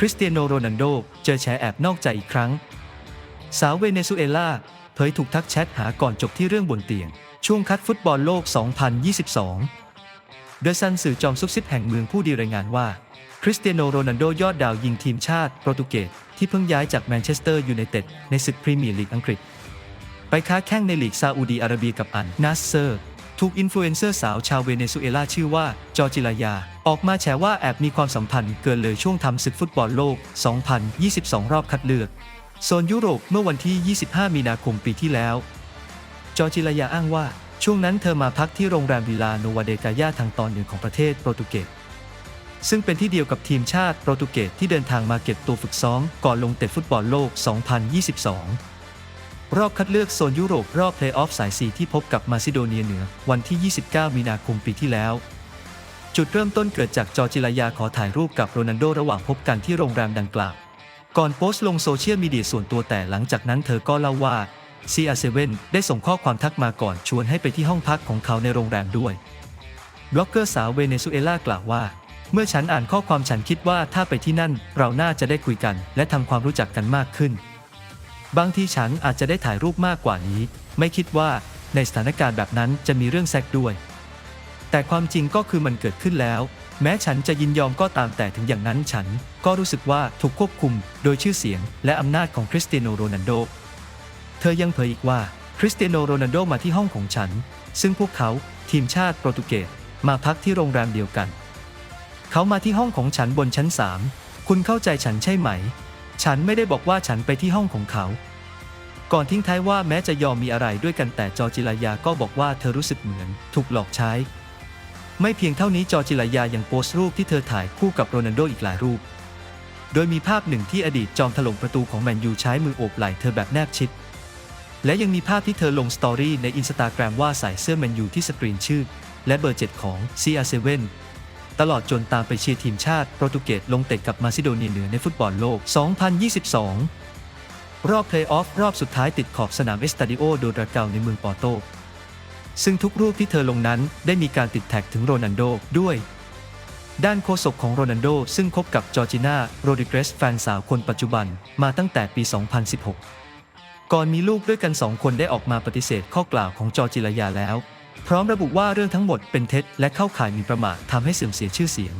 คริสเตียโนโรนัลโดเจอแฉแอบนอกใจอีกครั้ง สาวเวเนซุเอลาเผยถูกทักแชทหาก่อนจบที่เรื่องบนเตียง ช่วงคัดฟุตบอลโลก 2022โดยซันสื่อจอมซุกซิบแห่งเมืองผู้ดีรายงานว่า คริสเตียโนโรนัลโดยอดดาวยิงทีมชาติโปรตุเกสที่เพิ่งย้ายจากแมนเชสเตอร์ยูไนเต็ดในศึกพรีเมียร์ลีกอังกฤษ ไปค้าแข่งในลีกซาอุดีอาระเบียกับอันนัสเซอร์ ถูกอินฟลูเอนเซอร์สาวชาวเวเนซุเอลาชื่อว่า จอจิลายา ออกมาแฉว่าแอบมีความสัมพันธ์เกินเลยช่วงทำศึกฟุตบอลโลก 2022 รอบคัดเลือก โซนยุโรปเมื่อวันที่ 25 มีนาคมปีที่แล้ว จอจิลายาอ้างว่า ช่วงนั้นเธอมาพักที่โรงแรมวิลาโนวาเดกายาทางตอนเหนือของประเทศโปรตุเกสซึ่งเป็นที่เดียวกับทีมชาติโปรตุเกสที่เดินทางมาเก็บตัวฝึกซ้อมก่อนลงเตะฟุตบอลโลก 2022 รอบคัดเลือกโซนยุโรปรอบเพลย์ออฟสายสีที่พบกับมาซิโดเนียเหนือ วันที่ 29 มีนาคมปีที่แล้ว จุดเริ่มต้นเกิดจากจอจิลายาขอถ่ายรูปกับโรนัลโดระหว่างพบกันที่โรงแรมดังกล่าว ก่อนโพสต์ลงโซเชียลมีเดียส่วนตัวแต่หลังจากนั้นเธอก็เล่าว่า CR7 ได้ส่งข้อความทักมาก่อนชวนให้ไปที่ห้องพักของเขาในโรงแรมด้วยบล็อกเกอร์สาวเวเนซุเอลากล่าวว่า เมื่อฉันอ่านข้อความฉันคิดว่าถ้าไปที่นั่น เราน่าจะได้คุยกัน และทำความรู้จักกันมากขึ้น บางทีฉันอาจจะได้ถ่ายรูปมากกว่านี้ ไม่คิดว่าในสถานการณ์แบบนั้นจะมีเรื่องแซกด้วย แต่ความจริงก็คือมันเกิดขึ้นแล้ว แม้ฉันจะยินยอมก็ตามแต่ถึงอย่างนั้นฉันก็รู้สึกว่าถูกควบคุมโดยชื่อเสียง และอำนาจของคริสเตียโนโรนัลโด เธอยังเผยอีกว่าคริสเตียโนโรนัลโดมาที่ห้องของฉัน ซึ่งพวกเขาทีมชาติโปรตุเกสมาพักที่โรงแรมเดียวกัน เขามาที่ห้องของฉันบนชั้นสามคุณเข้าใจฉันใช่ไหม ฉันไม่ได้บอกว่าฉันไปที่ห้องของเขา ก่อนทิ้งท้ายว่าแม้จะยอมมีอะไรด้วยกันแต่จอจิลายาก็บอกว่าเธอรู้สึกเหมือน ถูกหลอกใช้ ไม่เพียงเท่านี้จอจิลายายังโพสต์รูปที่เธอถ่ายคู่กับโรนัลโดอีกหลายรูป โดยมีภาพหนึ่งที่อดีตจอมถล่มประตูของแมนยูใช้มือโอบไหล่เธอแบบแนบชิด และยังมีภาพที่เธอลงสตอรี่ในอินสตาแกรมว่าใส่เสื้อแมนยูที่สกรีนชื่อ และเบอร์ 7 ของ CR7 ตลอดจนตามไปเชียร์ทีมชาติโปรตุเกสลงเตะกับมาซิโดเนียเหนือในฟุตบอลโลก 2022 รอบเพลย์ออฟรอบสุดท้ายติดขอบสนามเอสตาดิโอโดราเกาในเมืองปอร์โต ซึ่งทุกรูปที่เธอลงนั้นได้มีการติดแท็กถึงโรนัลโดด้วย ด้านโฆษกของโรนัลโดซึ่งคบกับจอร์จิน่าโรดิเกรสแฟนสาวคนปัจจุบันมาตั้งแต่ปี 2016 ก่อนมีลูกด้วยกันสองคนได้ออกมาปฏิเสธข้อกล่าวของจอร์จิลยาแล้ว พร้อมระบุว่าเรื่องทั้งหมดเป็นเท็จและเข้าข่ายหมีประมาททำให้เสื่อมเสียชื่อเสียง